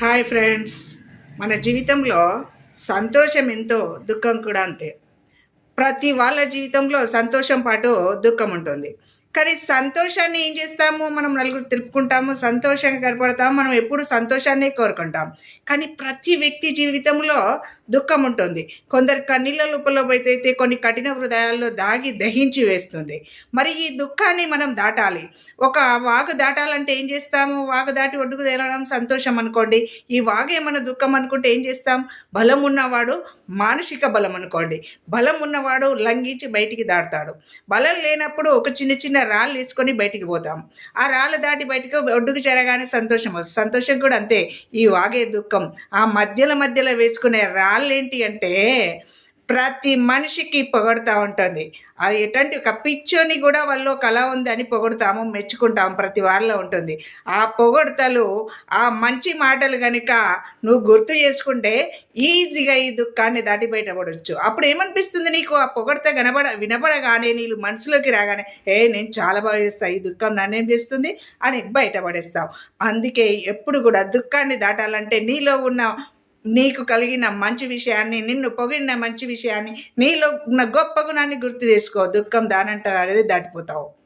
Hi friends. మన జీవితంలో సంతోషం ఎంతో దుఃఖం కూడా అంతే. ప్రతి వాళ్ళ జీవితంలో సంతోషం పాటు దుఃఖం ఉంటుంది. కానీ సంతోషాన్ని ఏం చేస్తాము? మనం నలుగురు తెలుపుకుంటాము సంతోషంగా కనపడతాము మనం ఎప్పుడు సంతోషాన్నే కోరుకుంటాం. కానీ ప్రతి వ్యక్తి జీవితంలో దుఃఖం ఉంటుంది. కొందరు కన్నీళ్ళ లోపల అయితే కొన్ని కఠిన హృదయాల్లో దాగి దహించి వేస్తుంది. మరి ఈ దుఃఖాన్ని మనం దాటాలి. ఒక వాగు దాటాలంటే ఏం చేస్తాము? వాగు దాటి ఒడ్డుకు తేలడం సంతోషం అనుకోండి. ఈ వాగే మన దుఃఖం అనుకుంటే ఏం చేస్తాం? బలం ఉన్నవాడు మానసిక బలం అనుకోండి. బలం ఉన్నవాడు లంఘించి బయటికి దాడతాడు బలం లేనప్పుడు ఒక చిన్న చిన్న రాళ్ళు వేసుకొని బయటికి పోతాం. ఆ రాళ్ళు దాటి బయటకు ఒడ్డుకు చేరగానే సంతోషం వస్తుంది. సంతోషం కూడా అంతే. ఈ వాగే దుఃఖం. ఆ మధ్యలో మధ్యలో వేసుకునే రాళ్ళు ఏంటి అంటే ప్రతి మనిషికి పొగడుతూ ఉంటుంది. అది ఎటువంటి ఒక పిచ్చోని కూడా వాళ్ళు కళ ఉంది అని పొగుడుతాము మెచ్చుకుంటాము ప్రతి వారిలో ఉంటుంది. ఆ పొగడతలు ఆ మంచి మాటలు కనుక నువ్వు గుర్తు చేసుకుంటే ఈజీగా ఈ దుఃఖాన్ని దాటి బయటపడవచ్చు అప్పుడు ఏమనిపిస్తుంది నీకు? ఆ పొగడత కనబడ వినబడగానే నీళ్ళు మనసులోకి రాగానే ఏ నేను చాలా బాగా చేస్తా ఈ దుఃఖం నన్నేం చేస్తుంది? అని బయటపడేస్తావు. అందుకే ఎప్పుడు కూడా దుఃఖాన్ని దాటాలంటే నీలో ఉన్న నీకు కలిగిన మంచి విషయాన్ని నిన్ను పొగిడిన మంచి విషయాన్ని నీలో ఉన్న గొప్ప గుణాన్ని గుర్తు చేసుకో. దుఃఖం దానంటే అనేది దాటిపోతావు.